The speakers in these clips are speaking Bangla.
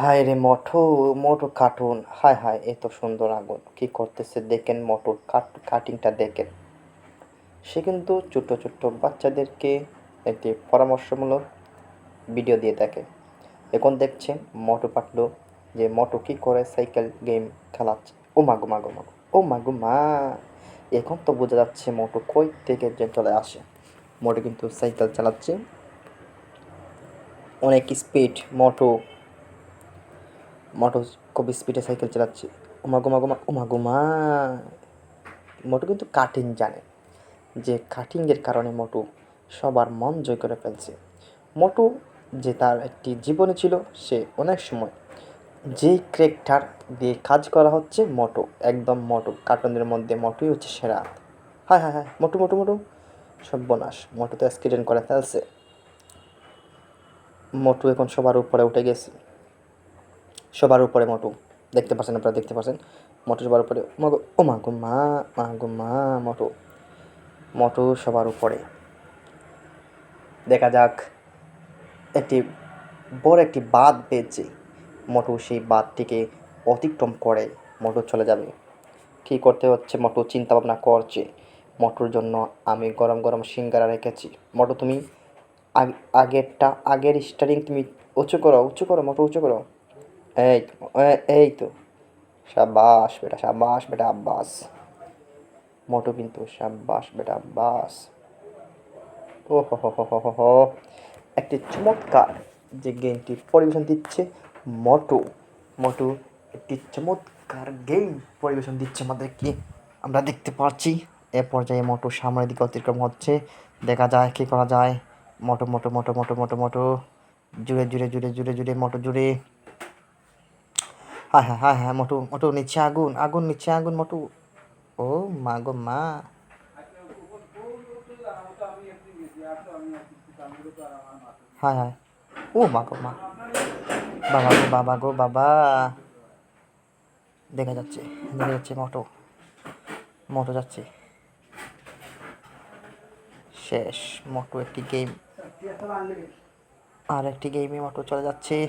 হায় রে মোটু মোটু কার্টুন হায় হায়, এত সুন্দর আগুন। কি করতেছে? দেখেন মোটর কাট কাটিংটা দেখেন। সে কিন্তু ছোট্ট ছোট্ট বাচ্চাদেরকে একটি পরামর্শমূলক ভিডিও দিয়ে থাকে। এখন দেখছেন মোটু পাটলু যে মোটু কী করে সাইকেল গেম খেলাচ্ছে। ও মাগো মাগো মাগো ও মাগো মা। এখন তো বোঝা যাচ্ছে মোটু কই থেকে যে চলে আসে। মোটু কিন্তু সাইকেল চালাচ্ছে। অনেক স্পিড মোটু মোটু খুব স্পিডে সাইকেল চালাচ্ছে। ওমা গোমা গোমা ওমা গোমা। মোটু কিন্তু কাটিং জানে, যে কাটিংয়ের কারণে মোটু সবার মন জয় করে ফেলছে। মোটু যে তার একটি জীবনে ছিল, সে অনেক সময় যেই ক্রেকটার দিয়ে কাজ করা হচ্ছে মোটু, একদম মোটু, কার্টুনের মধ্যে মোটুই হচ্ছে সেরা। হ্যাঁ হ্যাঁ হ্যাঁ মোটু মোটু মোটু, সর্বনাশ, মোটু তো অ্যাক্সিডেন্ট করে ফেলছে। মোটু এখন সবার উপরে উঠে গেছে। সবার উপরে মোটু। দেখতে পাচ্ছেন, আপনারা দেখতে পাচ্ছেন, মোটু সবার উপরে। ও মা গো মা মা গো মা, মোটু। মোটু সবার উপরে। দেখা যাক, একটি বড় একটি বাঁধ পেয়েছে মোটু সেই বাঁধটিকে অতিক্রম করে, মোটু চলে যাবে। কী করতে হচ্ছে? মোটু চিন্তা ভাবনা করছে। মোটুর জন্য আমি গরম গরম সিঙ্গারা রেখেছি। মোটু, তুমি আগ- আগেরটা, আগের স্টারিং তুমি উঁচু করো উঁচু করো, মোটু, উঁচু করো। এই তো, এই তো। সাবাস বেটা সাবাস বেটা আব্বাস। মোটু কিন্তু সাবাস বেটা আব্বাস। ও হো হো হো হো হো একটি চমৎকার যে গেমটি পরিবেশন দিচ্ছে মোটু। মোটু একটি চমৎকার গেম পরিবেশন দিচ্ছে আমাদেরকে। আমরা দেখতে পাচ্ছি এ পর্যায়ে মোটু সামনের দিকে অতিক্রম হচ্ছে। দেখা যায় কী করা যায়? মোটো মোটো মোটো মোটো মোটো মোটো। জুড়ে জুড়ে জুড়ে জুড়ে জুড়ে মোটো জুড়ে। হ্যাঁ হ্যাঁ হ্যাঁ হ্যাঁ মোটু মোটু, নিচে আগুন আগুন, নিচে আগুন, মোটু। ও মা গো মা। হ্যাঁ হ্যাঁ। ও মা গো মা। বাবা গো বাবা গো, বাবা। দেখা যাচ্ছে দেখা যাচ্ছে মোটো। মোটো যাচ্ছে। শেষ, মোটো একটি গেম। আর একটি গেমে মোটো চলে যাচ্ছে।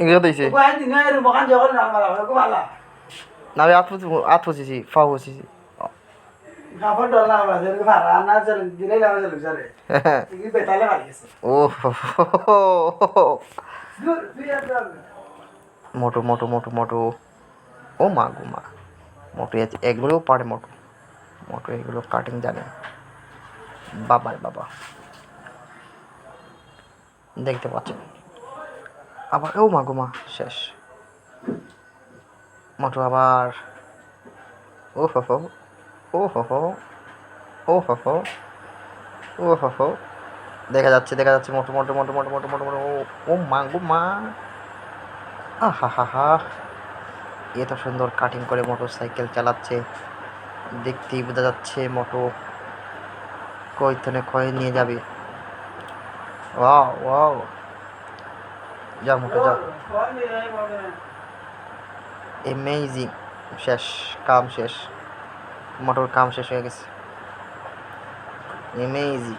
এগুলো দিছে না আমি আট আট পঁচিশি ফাও। মোটু মোটু মোটু মোটু ও মা গো মা মোটু এগুলোও পারে মোটু মোটু এগুলো কাটিং জানে বাবার বাবা দেখতে পাচ্ছেন আবার, ও মা গো মা, শেষ। মোটু আবার। ও হো হো, ও হো হো, ও হো হো, ও হো হো। দেখা যাচ্ছে দেখা যাচ্ছে মোটু মোটু মোটু মোটু মোটু মোটু মোটু ও- মা গো মা। আহা হা হা, এত সুন্দর কাটিং করে মোটর সাইকেল চালাচ্ছে। দেখতেই বোঝা যাচ্ছে মোটো কইতনে কয়ে নিয়ে যাবে। Wow wow. যা মোটো যা এমেজিং শেষ কাম শেষ। মোটর কাম শেষ হয়ে গেছে। এমেজিং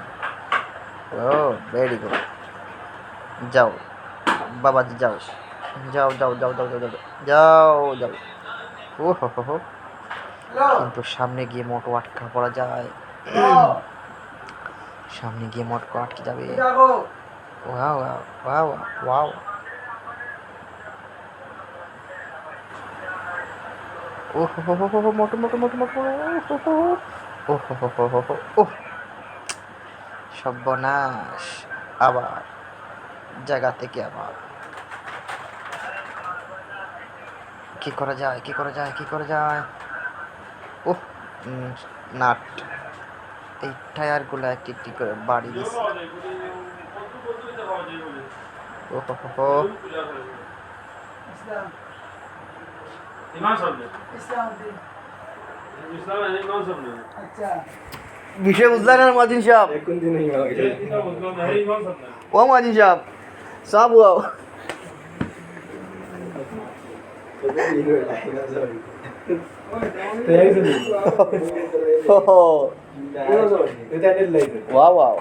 ও ভেরি গুড যাও বাবাজি যাও। যাও যাও যাও যাও যাও যাও যাও। যাও ও হো হো হো। কিন্তু সামনে গিয়ে মোটো আটকা পড়া যায়। সামনে গিয়ে মোটকো আটকে যাবে। Wow wow wow. ও হো হো হো হো হো মোটো মোটো মোটো মোটো ও হো হো হো হো হো ও সর্বনাশ। আবার জায়গা থেকে আবার। কি করা যায়, কি করা যায়, কি করা যায়? ও নাট। এই টায়ারগুলো একটি একটি করে বাড়ি দিচ্ছে ও হো হো হো সামনে আচ্ছা বিষয় বুঝলেন না মহাজিন সাহেব ও মহাজিন সাহেব সব হুয়া wow